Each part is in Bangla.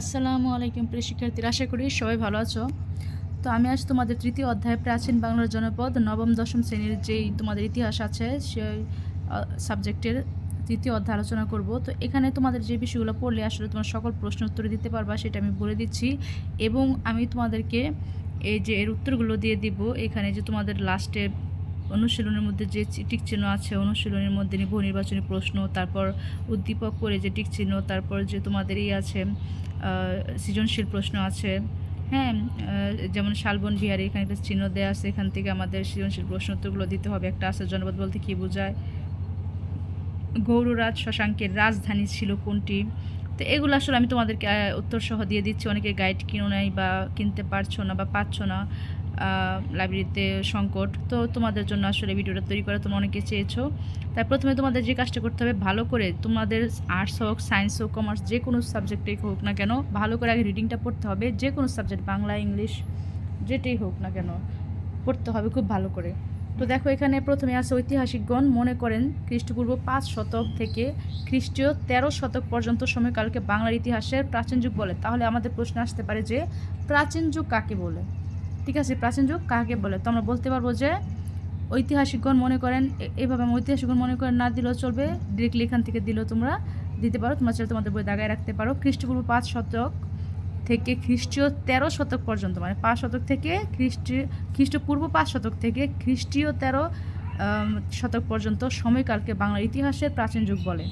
আসসালামু আলাইকুম প্রিয় শিক্ষার্থীরা, আশা করি সবাই ভালো আছো। তো আমি আজ তোমাদের তৃতীয় অধ্যায় প্রাচীন বাংলার জনপদ নবম দশম শ্রেণির যেই তোমাদের ইতিহাস আছে, সেই সাবজেক্টের তৃতীয় অধ্যায় আলোচনা করব। তো এখানে তোমাদের যে বিষয়গুলো পড়লে আসলে তোমার সকল প্রশ্ন উত্তর দিতে পারবা, সেটা আমি বলে দিচ্ছি। এবং আমি তোমাদেরকে এই যে এর উত্তরগুলো দিয়ে দিব, এখানে যে তোমাদের লাস্টে অনুশীলনের মধ্যে যে টিক চিহ্ন আছে অনুশীলনের মধ্যে বহু নির্বাচনী প্রশ্ন তারপর উদ্দীপক করে যে টিক চিহ্ন তারপর যে তোমাদের আছে সৃজনশীল প্রশ্ন আছে। হ্যাঁ যেমন শালবন বিহারে এখানে একটা চিহ্ন দেওয়া আছে এখান থেকে আমাদের সৃজনশীল প্রশ্ন উত্তরগুলো দিতে হবে। একটা আছে জনপদ বলতে কী বোঝায়? গৌররাজ শশাঙ্কের রাজধানী ছিল কোনটি? তো এগুলো আসলে আমি তোমাদেরকে আহ, উত্তর সহ দিয়ে দিচ্ছি। অনেকে গাইড কিনো নাই বা কিনতে পারছ না বা পাচ্ছ না। লাইব্রেরিতে সংকট। তো তোমাদের জন্য আসলে ভিডিওটা তৈরি করা তোমরা অনেকে চেয়েছো। তাই প্রথমে তোমাদের যে কাজটা করতে হবে, ভালো করে তোমাদের আর্টস হোক সায়েন্স হোক কমার্স যে কোনো সাবজেক্টেই হোক না কেন, ভালো করে আগে রিডিংটা পড়তে হবে। যে কোনো সাবজেক্ট বাংলা ইংলিশ যেটাই হোক না কেন, পড়তে হবে খুব ভালো করে। তো দেখো এখানে প্রথমে আছে ঐতিহাসিকগণ। মনে করেন খ্রিস্টপূর্ব পাঁচ শতক থেকে খ্রিস্টীয় তেরো শতক পর্যন্ত সময়কালকে বাংলার ইতিহাসের প্রাচীন যুগ বলে। তাহলে আমাদের প্রশ্ন আসতে পারে যে প্রাচীন যুগ কাকে বলে? ঠিক আছে, প্রাচীন যুগ কাকে বলে? তো আমরা বলতে পারব যে ঐতিহাসিকগণ মনে করেন এইভাবে ঐতিহাসিকগণ মনে করেন না দিলেও চলবে ডিরেক্টলি এখান থেকে দিলেও তোমরা দিতে পারো, তোমরা চাইলে তোমাদের বই দাগায় রাখতে পারো। খ্রিস্টপূর্ব পাঁচ শতক থেকে খ্রিস্টীয় তেরো শতক পর্যন্ত মানে পাঁচ শতক থেকে খ্রিস্টীয় খ্রিস্টপূর্ব পাঁচ শতক থেকে খ্রিস্টীয় তেরো শতক পর্যন্ত সময়কালকে বাংলা ইতিহাসের প্রাচীন যুগ বলে।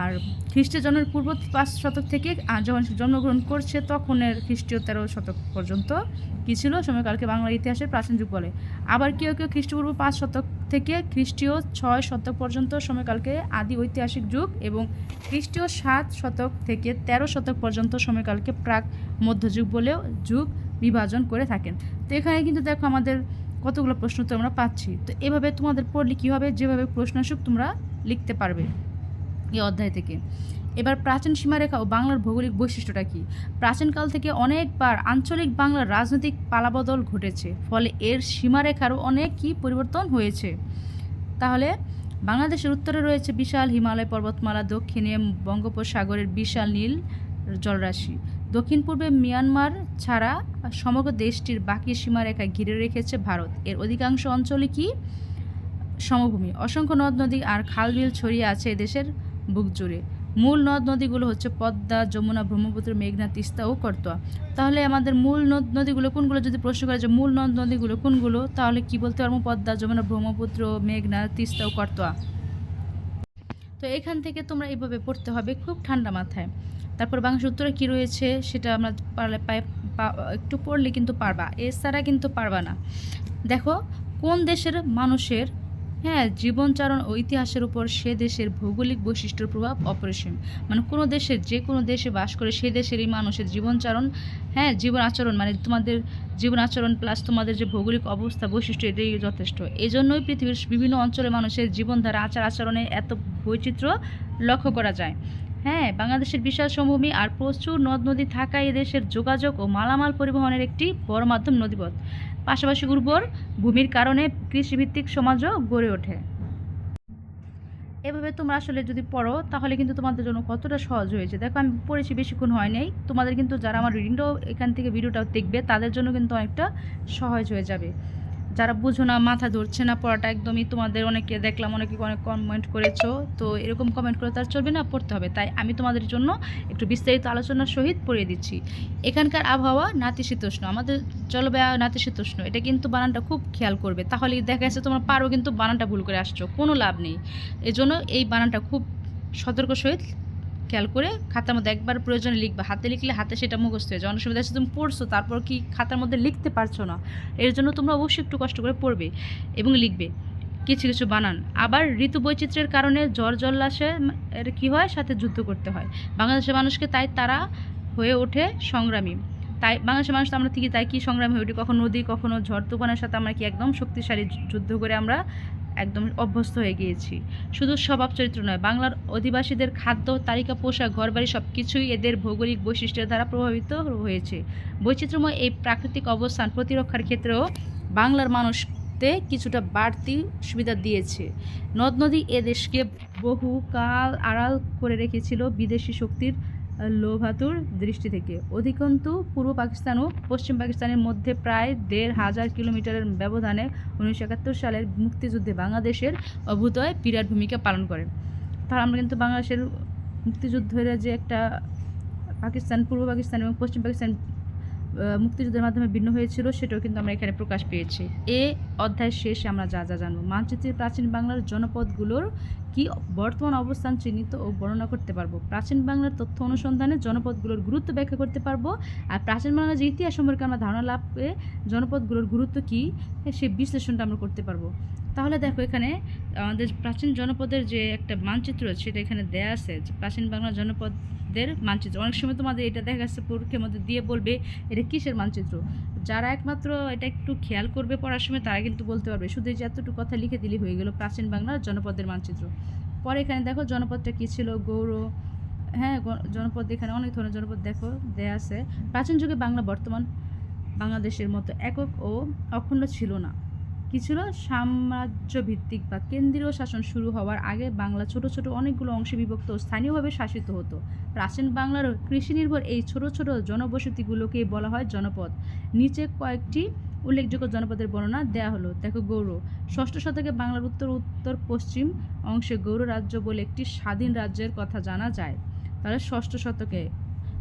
আর খ্রিস্টের জন্মের পূর্ব পাঁচ শতক থেকে যখন জন্মগ্রহণ করছে, তখনের খ্রিস্টীয় তেরো শতক পর্যন্ত কী ছিল? সময়কালকে বাংলার ইতিহাসের প্রাচীন যুগ বলে। আবার কেউ কেউ খ্রিস্টপূর্ব পাঁচ শতক থেকে খ্রিস্টীয় ছয় শতক পর্যন্ত সময়কালকে আদি ঐতিহাসিক যুগ এবং খ্রিস্টীয় সাত শতক থেকে তেরো শতক পর্যন্ত সময়কালকে প্রাক মধ্যযুগ বলেও যুগ বিভাজন করে থাকেন। তো এখানে কিন্তু দেখো আমাদের কতগুলো প্রশ্ন তো আমরা পাচ্ছি। তো এভাবে তোমাদের পড়লে কী হবে? যেভাবে প্রশ্ন আসুক তোমরা লিখতে পারবে। এই অধ্যায় থেকে। এবার প্রাচীন সীমারেখা ও বাংলার ভৌগোলিক বৈশিষ্ট্যটা কী? প্রাচীনকাল থেকে অনেকবার আঞ্চলিক বাংলার রাজনৈতিক পালাবদল ঘটেছে, ফলে এর সীমারেখারও অনেক কী পরিবর্তন হয়েছে? তাহলে বাংলাদেশের উত্তরে রয়েছে বিশাল হিমালয় পর্বতমালা, দক্ষিণে বঙ্গোপসাগরের বিশাল নীল জলরাশি দক্ষিণ পূর্বে মিয়ানমার ছাড়া সমগ্র দেশটির বাকি সীমারেখা ঘিরে রেখেছে ভারত। এর অধিকাংশ অঞ্চলে কি? সমভূমি। অসংখ্য নদ, নদী আর খালবিল ছড়িয়ে আছে এদেশের বুক জুড়ে। মূল নদ নদীগুলো হচ্ছে পদ্মা, যমুনা, ব্রহ্মপুত্র, মেঘনা, তিস্তা ও করতোয়া। তাহলে আমাদের মূল নদ নদীগুলো কোনগুলো? যদি প্রশ্ন করে যে মূল নদ নদীগুলো কোনগুলো, তাহলে কি বলতে পারব? পদ্মা, যমুনা, ব্রহ্মপুত্র, মেঘনা, তিস্তা ও করতোয়া। তো এখান থেকে তোমরা এইভাবে পড়তে হবে খুব ঠান্ডা মাথায়। তারপর বাংলাদেশ উত্তরে কী রয়েছে সেটা আমরা পারলে একটু পড়লে কিন্তু পারবা। এছাড়া কিন্তু পারবা না। দেখো, কোন দেশের মানুষের হ্যাঁ জীবনচারণ ও ইতিহাসের উপর সে দেশের ভৌগোলিক বৈশিষ্ট্যের প্রভাব অপরিসীম। মানে কোনো দেশের, যে কোনো দেশে বাস করে সে দেশেরই মানুষের জীবনচারণ হ্যাঁ জীবন আচরণ মানে তোমাদের জীবন আচরণ প্লাস তোমাদের যে ভৌগোলিক অবস্থা বৈশিষ্ট্য, এটাই যথেষ্ট। এই জন্যই পৃথিবীর বিভিন্ন অঞ্চলের মানুষের জীবনধারা, আচার আচরণে এত বৈচিত্র্য লক্ষ্য করা যায়। হ্যাঁ বাংলাদেশের বিশাল সমভূমি আর প্রচুর নদ নদী থাকায় এদেশের যোগাযোগ ও মালামাল পরিবহনের একটি বড় মাধ্যম নদীপথ। পাশাপাশি উর্বর ভূমির কারণে কৃষিভিত্তিক সমাজও গড়ে ওঠে। এভাবে তোমরা আসলে যদি পড়ো, তাহলে কিন্তু তোমাদের জন্য কতটা সহজ হয়েছে। দেখো, আমি পড়েছি বেশিক্ষণ হয় নাই। তোমাদের কিন্তু যারা আমার রিডিংটাও এখান থেকে ভিডিওটাও দেখবে, তাদের জন্য কিন্তু অনেকটা সহজ হয়ে যাবে। যারা বুঝো না, মাথা ধরছে না, পড়াটা একদমই তোমাদের অনেকে দেখলাম, অনেকে অনেক কমেন্ট করেছ। তো এরকম কমেন্ট করে তার চলবে না, পড়তে হবে। তাই আমি তোমাদের জন্য একটু বিস্তারিত আলোচনার সহিত পড়িয়ে দিচ্ছি। এখানকার আবহাওয়া নাতিশীতোষ্ণ। আমাদের জলবায়ু নাতিশীতোষ্ণ। এটা কিন্তু বানানটা খুব খেয়াল করবে। তাহলে দেখা যাচ্ছে তোমরা পারো কিন্তু বানানটা ভুল করে আসছো। কোনো লাভ নেই। এজন্য এই বানানটা খুব সতর্ক সহিত খেয়াল করে খাতার মধ্যে একবার প্রয়োজনে লিখবে। হাতে লিখলে হাতে সেটা মুখস্থ হয়ে যায়। অনেক সময় তুমি পড়ছো, তারপর কি খাতার মধ্যে লিখতে পারছ না, এর জন্য তোমরা অবশ্যই একটু কষ্ট করে পড়বে এবং লিখবে। কিছু কিছু বানান। আবার ঋতু বৈচিত্র্যের কারণে জ্বর জল্লাসে কী হয়? সাথে যুদ্ধ করতে হয়। বাংলাদেশের মানুষকে তাই তারা হয়ে ওঠে সংগ্রামী। তাই বাংলাদেশের মানুষ তো আমরা ঠিকই, তাই কি সংগ্রামী হয়ে? উঠি কখনো নদী, কখনো ঝড়, তুফানের সাথে আমরা কি একদম শক্তিশালী যুদ্ধ করে আমরা একদম অভ্যস্ত হয়ে গিয়েছি। শুধু স্বভাব চরিত্র নয়, বাংলার অধিবাসীদের খাদ্য, তালিকা, পোশাক, ঘরবাড়ি সব কিছুই এদের ভৌগোলিক বৈশিষ্ট্যের দ্বারা প্রভাবিত হয়েছে। বৈচিত্র্যময় এই প্রাকৃতিক অবস্থান প্রতিরক্ষার ক্ষেত্রেও বাংলার মানুষতে কিছুটা বাড়তি সুবিধা দিয়েছে। নদ নদী এ দেশকে বহু কাল আড়াল করে রেখেছিল বিদেশি শক্তির লোভাতুর দৃষ্টি থেকে। অধিকন্তু, পূর্ব পাকিস্তান ও পশ্চিম পাকিস্তানের মধ্যে প্রায় দেড় হাজার কিলোমিটারের ব্যবধানে উনিশশো একাত্তর সালের মুক্তিযুদ্ধে বাংলাদেশের অভ্যুদয় বিরাট ভূমিকা পালন করে। তাহলে আমরা কিন্তু বাংলাদেশের মুক্তিযুদ্ধের যে একটা পাকিস্তান, পূর্ব পাকিস্তান এবং পশ্চিম পাকিস্তান মুক্তিযুদ্ধের মাধ্যমে ভিন্ন হয়েছিল, সেটাও কিন্তু আমরা এখানে প্রকাশ পেয়েছি। এ অধ্যায় শেষে আমরা যা যা জানব। মানচিত্রের প্রাচীন বাংলার জনপদগুলোর কি বর্তমান অবস্থান চিহ্নিত ও বর্ণনা করতে পারব? প্রাচীন বাংলার তথ্য অনুসন্ধানে জনপদগুলোর গুরুত্ব ব্যাখ্যা করতে পারব। আর প্রাচীন বাংলার যে ইতিহাস সম্পর্কে আমরা ধারণা লাভে জনপদগুলোর গুরুত্ব কী সেই বিশ্লেষণটা আমরা করতে পারব। তাহলে দেখো এখানে আমাদের প্রাচীন জনপদের যে একটা মানচিত্র সেটা এখানে দেয়া আছে প্রাচীন বাংলার জনপদের মানচিত্র। অনেক সময় তোমাদের এটা দেখা যাচ্ছে পরীক্ষার মধ্যে দিয়ে বলবে এটা কিসের মানচিত্র? যারা একমাত্র এটা একটু খেয়াল করবে পড়ার সময়, তারা কিন্তু বলতে পারবে, শুধু যে এতটুকু কথা লিখে দিলে হয়ে গেল প্রাচীন বাংলার জনপদের মানচিত্র। পরে এখানে দেখো জনপদটা কী ছিল? গৌর হ্যাঁ জনপদ এখানে অনেক ধরনের জনপদ দেখো, দেয়া আছে। প্রাচীন যুগে বাংলা বর্তমান বাংলাদেশের মতো একক ও অখণ্ড ছিল না। কি ছিল? সাম্রাজ্য ভিত্তিক বা কেন্দ্রীয় শাসন শুরু হওয়ার আগে বাংলা ছোট ছোট অনেকগুলো অংশে বিভক্ত ও স্থানীয়ভাবে শাসিত হতো। প্রাচীন বাংলার কৃষি নির্ভর এই ছোট ছোট জনবসতিগুলোকে বলা হয় জনপদ। নিচে কয়েকটি উল্লেখযোগ্য জনপদের বর্ণনা দেয়া হলো। দেখো গৌর ষষ্ঠ শতকে বাংলার উত্তর উত্তর, পশ্চিম অংশে গৌড় রাজ্য বলে একটি স্বাধীন রাজ্যের কথা জানা যায়। তাহলে ষষ্ঠ শতকে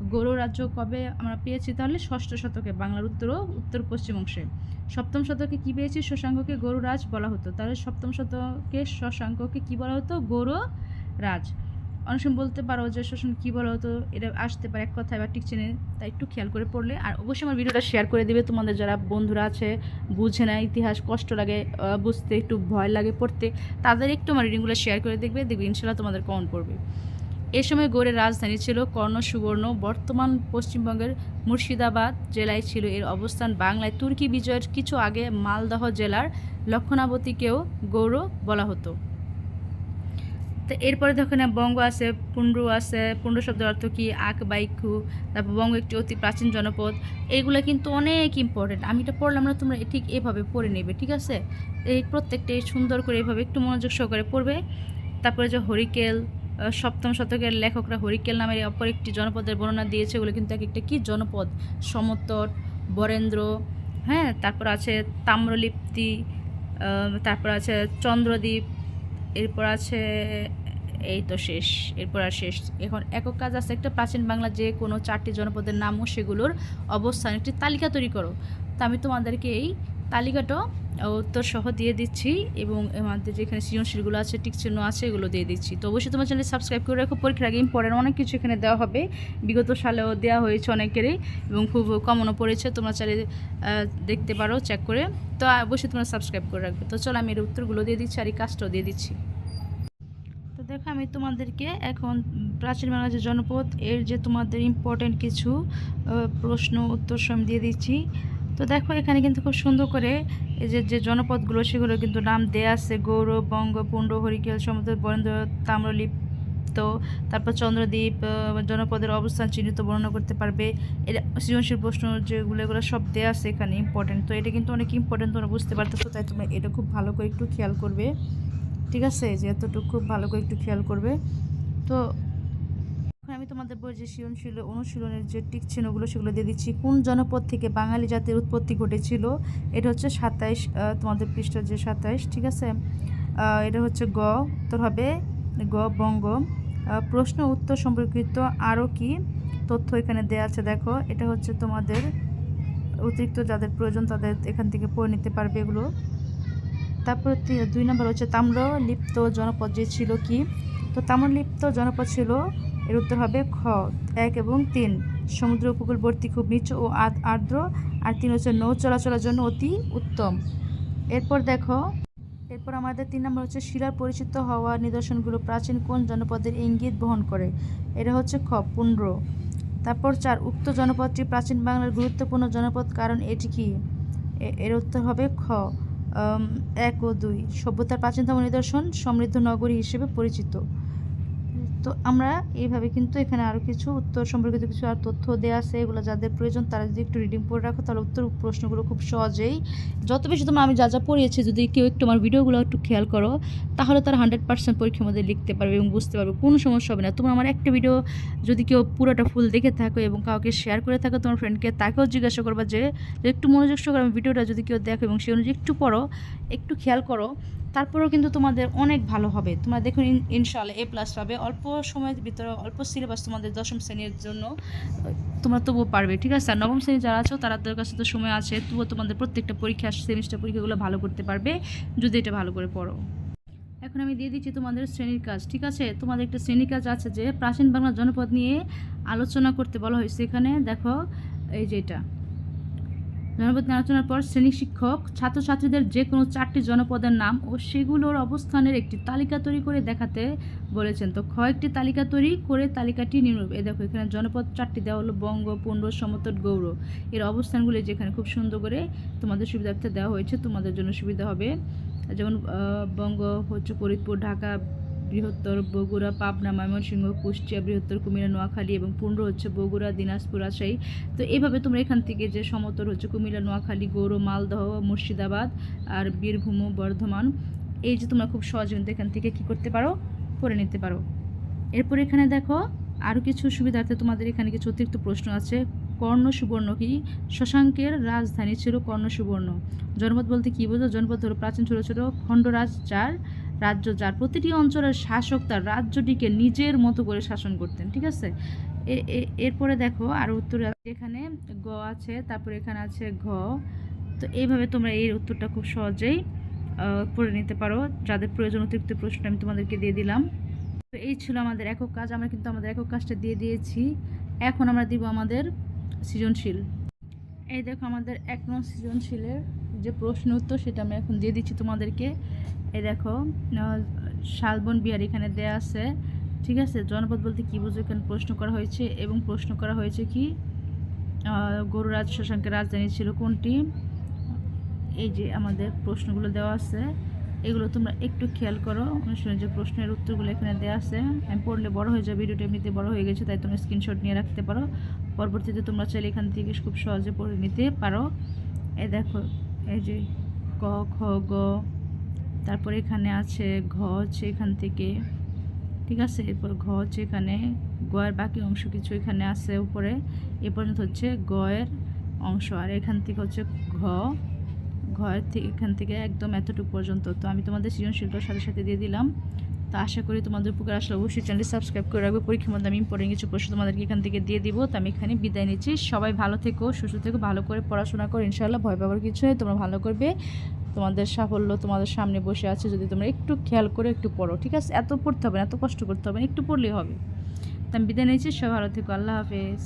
গৌর রাজ্য কবে আমরা পেয়েছি? তাহলে ষষ্ঠ শতকে বাংলার উত্তর ও উত্তর পশ্চিম অংশে। সপ্তম শতকে কি পেয়েছি? শশাঙ্ককে গৌড়রাজ বলা হতো। তাহলে সপ্তম শতকে শশাঙ্ককে কি বলা হতো? গৌড় রাজ। অনেক সময় বলতে পারো যে শোষণ কী বলা হতো? এটা আসতে পারে এক কথায় বা ঠিক চেনে, তাই একটু খেয়াল করে পড়লে। আর অবশ্যই আমার ভিডিওটা শেয়ার করে দেবে তোমাদের যারা বন্ধুরা আছে, বুঝে না, ইতিহাস কষ্ট লাগে বুঝতে একটু ভয় লাগে পড়তে, তাদের একটু আমার রিডিংগুলো শেয়ার করে দেখবে দেখবে ইনশাল্লাহ তোমাদের কমন পড়বে। এ সময় গৌড়ের রাজধানী ছিল কর্ণ সুবর্ণ বর্তমান পশ্চিমবঙ্গের মুর্শিদাবাদ জেলায় ছিল এর অবস্থান বাংলায়। তুর্কি বিজয়ের কিছু আগে মালদহ জেলার লক্ষণাবতীকেও গৌড় বলা হতো। তো এরপরে দেখো না, বঙ্গ আছে, পুন্ড্র আছে, পুন্ড্র শব্দের অর্থ কি? আক, বাইকু, তারপর বঙ্গ একটি অতি প্রাচীন জনপদ। এইগুলো কিন্তু অনেক ইম্পর্টেন্ট আমি এটা পড়লাম না, তোমরা ঠিক এভাবে পড়ে নেবে, ঠিক আছে? এই প্রত্যেকটাই সুন্দর করে এভাবে একটু মনোযোগ সহকারে পড়বে। তারপরে যে হরিকেল সপ্তম শতকের লেখকরা হরিকেল নামের অপর একটি জনপদের বর্ণনা দিয়েছে ওগুলো কিন্তু এক একটা কী জনপদ? সমতট, বরেন্দ্র হ্যাঁ তারপর আছে তাম্রলিপ্তি তারপর আছে চন্দ্রদ্বীপ, এরপর আছে, এই তো শেষ, এরপর আর শেষ। এখন একক কাজ আছে একটা প্রাচীন বাংলা যে কোনো চারটি জনপদের নাম ও সেগুলোর অবস্থান, একটি তালিকা তৈরি করো। তো আমি তোমাদেরকে এই তালিকাটা উত্তর সহ দিয়ে দিচ্ছি এবং আমাদের যেখানে সৃজনশীলগুলো আছে, টিক চিহ্ন আছে, এগুলো দিয়ে দিচ্ছি। তো অবশ্যই তোমার চ্যানেল সাবস্ক্রাইব করে রাখো। পরীক্ষার আগে ইম্পর্টেন্ট অনেক কিছু এখানে দেওয়া হবে। বিগত সালেও দেওয়া হয়েছে অনেকেরই এবং খুব কমনও পড়েছে। তোমরা চাইলে দেখতে পারো চেক করে। তো অবশ্যই তোমরা সাবস্ক্রাইব করে রাখবে। তো চলো আমি এর উত্তরগুলো দিয়ে দিচ্ছি আর এই কাজটাও দিয়ে দিচ্ছি। তো দেখো আমি তোমাদেরকে এখন প্রাচীন বাংলা যে জনপদ এর যে তোমাদের ইম্পর্টেন্ট কিছু প্রশ্ন, উত্তর সব দিয়ে দিচ্ছি। তো দেখো, এখানে কিন্তু খুব সুন্দর করে এই যে যে জনপদগুলো সেগুলো কিন্তু নাম দেয়া আছে। গৌরব বঙ্গ পুণ্ড হরিকেল সমুদ্র বরেন্দ্র, তাম্রলিপ্ত, তারপর চন্দ্রদ্বীপ জনপদের অবস্থান চিহ্নিত, বর্ণনা করতে পারবে। এটা সৃজনশীল প্রশ্ন যেগুলো, এগুলো সব দেয়া আছে এখানে ইম্পর্টেন্ট তো এটা কিন্তু অনেক ইম্পর্টেন্ট তোমরা বুঝতে পারতেছো, তাই তোমরা এটা খুব ভালো করে একটু খেয়াল করবে। ঠিক আছে? যে এতটুকু খুব ভালো করে একটু খেয়াল করবে। তো আমি তোমাদের বই যে সৃজনশীল অনুশীলনের যে টিক চিহ্নগুলো সেগুলো দিয়ে দিচ্ছি। কোন জনপদ থেকে বাঙালি জাতির উৎপত্তি ঘটেছিল? এটা হচ্ছে সাতাইশ তোমাদের পৃষ্ঠা যে সাতাইশ, ঠিক আছে? এটা হচ্ছে গ, উত্তর হবে গ, বঙ্গ। প্রশ্ন উত্তর সম্পর্কিত আরও কি তথ্য এখানে দেওয়া আছে? দেখো, এটা হচ্ছে তোমাদের অতিরিক্ত যাদের প্রয়োজন তাদের এখান থেকে পড়ে নিতে পারবে এগুলো। তারপর দুই নম্বর হচ্ছে তাম্রলিপ্ত জনপদ যে ছিল কি? তো তাম্রলিপ্ত জনপদ ছিল এর উত্তর হবে খ। এক এবং তিন। সমুদ্র উপকূলবর্তী খুব নিচু ও আর্দ্র, আর তিন হচ্ছে নৌ চলাচলের জন্য অতি উত্তম। এরপর দেখো, এরপর আমাদের তিন নম্বর হচ্ছে শিলার পরিচিত হওয়া নিদর্শনগুলো প্রাচীন কোন জনপদের ইঙ্গিত বহন করে? এটা হচ্ছে খ, পুন্ড্র। তারপর চার, উক্ত জনপদটি প্রাচীন বাংলার গুরুত্বপূর্ণ জনপদ কারণ এটি কি? এর উত্তর হবে খ। এক ও দুই। সভ্যতার প্রাচীনতম নিদর্শন সমৃদ্ধ নগরী হিসেবে পরিচিত। তো আমরা এইভাবে কিন্তু এখানে আরও কিছু উত্তর সম্পর্কিত কিছু আর তথ্য দেওয়া আছে, এগুলো যাদের প্রয়োজন তারা যদি একটু রিডিং করে রাখো তাহলে উত্তর প্রশ্নগুলো খুব সহজেই, যত বেশি তোমার আমি যা যা পড়িয়েছি যদি কেউ একটু আমার ভিডিওগুলো একটু খেয়াল করো তাহলে তারা হান্ড্রেড পার্সেন্ট পরীক্ষার মধ্যে লিখতে পারবে এবং বুঝতে পারবে, কোনো সমস্যা হবে না। তোমরা আমার একটা ভিডিও যদি কেউ পুরোটা ফুল দেখে থাকো এবং কাউকে শেয়ার করে থাকো তোমার ফ্রেন্ডকে তাকেও জিজ্ঞাসা করবা যে একটু মনোযোগ সহকারে আমি ভিডিওটা যদি কেউ দেখো এবং সে অনুযায়ী একটু পড়ো একটু খেয়াল করো, তারপরেও কিন্তু তোমাদের অনেক ভালো হবে। তোমরা দেখুন ইন- ইনশাআল্লাহ এ প্লাস পাবে। অল্প সময়ের ভিতরে, অল্প সিলেবাস তোমাদের দশম শ্রেণির জন্য, তোমরা তবুও পারবে, ঠিক আছে? আর নবম শ্রেণি যারা আছো তাদের কাছে তো সময় আছে, তবুও তোমাদের প্রত্যেকটা পরীক্ষা সেমিস্টার পরীক্ষাগুলো ভালো করতে পারবে, যদি এটা ভালো করে পড়ো। এখন আমি দিয়ে দিচ্ছি তোমাদের শ্রেণির কাজ, ঠিক আছে? তোমাদের একটা শ্রেণির কাজ আছে যে, প্রাচীন বাংলা জনপদ নিয়ে আলোচনা করতে বলা হয়েছে এখানে। দেখো, এই যে এটা। জনপদ আলোচনার পর শ্রেণি শিক্ষক, ছাত্রছাত্রীদের যে কোনো চারটি জনপদের নাম ও সেগুলোর অবস্থানের একটি তালিকা তৈরি করে দেখাতে বলেছেন। তো কয়েকটি তালিকা তৈরি করে তালিকাটি নিম্নরূপ এই দেখো, এখানে জনপদ চারটি দেওয়া হলো বঙ্গ, পুণ্ড, সমতট গৌর এর অবস্থানগুলি যেখানে খুব সুন্দর করে তোমাদের সুবিধার্থে দেওয়া হয়েছে, তোমাদের জন্য সুবিধা হবে। যেমন বঙ্গ হচ্ছে ফরিদপুর, ঢাকা বৃহত্তর বগুড়া, পাবনা, ময়মনসিংহ, কুষ্টিয়া, বৃহত্তর কুমিল্লা, নোয়াখালী এবং পুন্ড হচ্ছে বগুড়া, দিনাজপুর, রাজশাহী। তো এভাবে তোমরা এখান থেকে যে সমতর হচ্ছে কুমিল্লা, নোয়াখালী গৌর মালদহ, মুর্শিদাবাদ আর বীরভূম, বর্ধমান, এই যে তোমরা খুব সহজে কিন্তু এখান থেকে কি করতে পারো করে নিতে পারো। এরপর এখানে দেখো আরও কিছু সুবিধার্থে তোমাদের এখানে কিছু অতিরিক্ত প্রশ্ন আছে। কর্ণ, সুবর্ণ কি? শশাঙ্কের রাজধানী ছিল কর্ণ, সুবর্ণ। জনপদ বলতে কী বোঝো? জনপদ হলো প্রাচীন ছোটো ছোটো, খণ্ডরাজ যার রাজ্য যার প্রতিটি অঞ্চলের শাসক তার রাজ্যটিকে নিজের মতো করে শাসন করতেন, ঠিক আছে? এরপরে দেখো আর উত্তরে এখানে গ আছে, তারপরে এখানে আছে ঘ। তো এইভাবে তোমরা এই উত্তরটা খুব সহজেই পড়ে নিতে পারো। যাদের প্রয়োজন অতিরিক্ত প্রশ্ন আমি তোমাদেরকে দিয়ে দিলাম। তো এই ছিল আমাদের একক কাজ। আমরা কিন্তু আমাদের একক কাজটা দিয়ে দিয়েছি। এখন আমরা দিব আমাদের সৃজনশীল। এই দেখো আমাদের এক নং সৃজনশীলের যে প্রশ্ন উত্তর, সেটা আমি এখন দিয়ে দিচ্ছি তোমাদেরকে। এই দেখো শালবন বিহার এখানে দেয়া আছে। ঠিক আছে? জনপদ বলতে কী বুঝো? এখানে প্রশ্ন করা হয়েছে এবং প্রশ্ন করা হয়েছে কি? গরুরাজ শশাঙ্কের রাজধানী ছিল কোনটি? এই যে আমাদের প্রশ্নগুলো দেওয়া আছে। এগুলো তোমরা একটু খেয়াল করো। অনুষ্ঠানের যে প্রশ্নের উত্তরগুলো এখানে দেওয়া আছে। আমি পড়লে বড় হয়ে যাবে, ভিডিওটা এমনিতে বড় হয়ে গেছে, তাই তোমরা স্ক্রিনশট নিয়ে রাখতে পারো। পরবর্তীতে তোমরা চাইলে এখান থেকে খুব সহজে পড়ে নিতে পারো। এ দেখো, এই যে ক, খ, গ তারপরে এখানে আছে ঘ এখান থেকে, ঠিক আছে? এরপর ঘ হচ্ছে এখানে গয়ের বাকি অংশ কিছু এখানে আছে উপরে, এ পর্যন্ত হচ্ছে গয়ের অংশ। আর এখান থেকে হচ্ছে ঘ ঘরের থেকে এখান থেকে একদম এতটুকু পর্যন্ত। তো আমি তোমাদের সৃজনশীলটার সাথে সাথে দিয়ে দিলাম। তো আশা করি তোমাদের উপকার আসলে অবশ্যই চ্যানেলটি সাবস্ক্রাইব করে রাখবে। পরীক্ষার মধ্যে আমি ইম্পর্টেন্ট কিছু প্রশ্ন তোমাদেরকে এখান থেকে দিয়ে দিব। তো আমি এখানে বিদায় নিচ্ছি। সবাই ভালো থেকো, সুস্থ থেকো, ভালো করে পড়াশোনা করো। ইনশাআল্লাহ ভয় পাওয়ার কিছু নেই। তোমরা ভালো করবে। তোমাদের সাফল্য তোমাদের সামনে বসে আছে, যদি তোমরা একটু খেয়াল করে একটু পড়ো, ঠিক আছে? এত পড়তে হবে না, এত কষ্ট করতে হবে না, একটু পড়লেই হবে। তো আমি বিদায় নিয়েছি সব ভালো থেকো, আল্লাহ হাফেজ।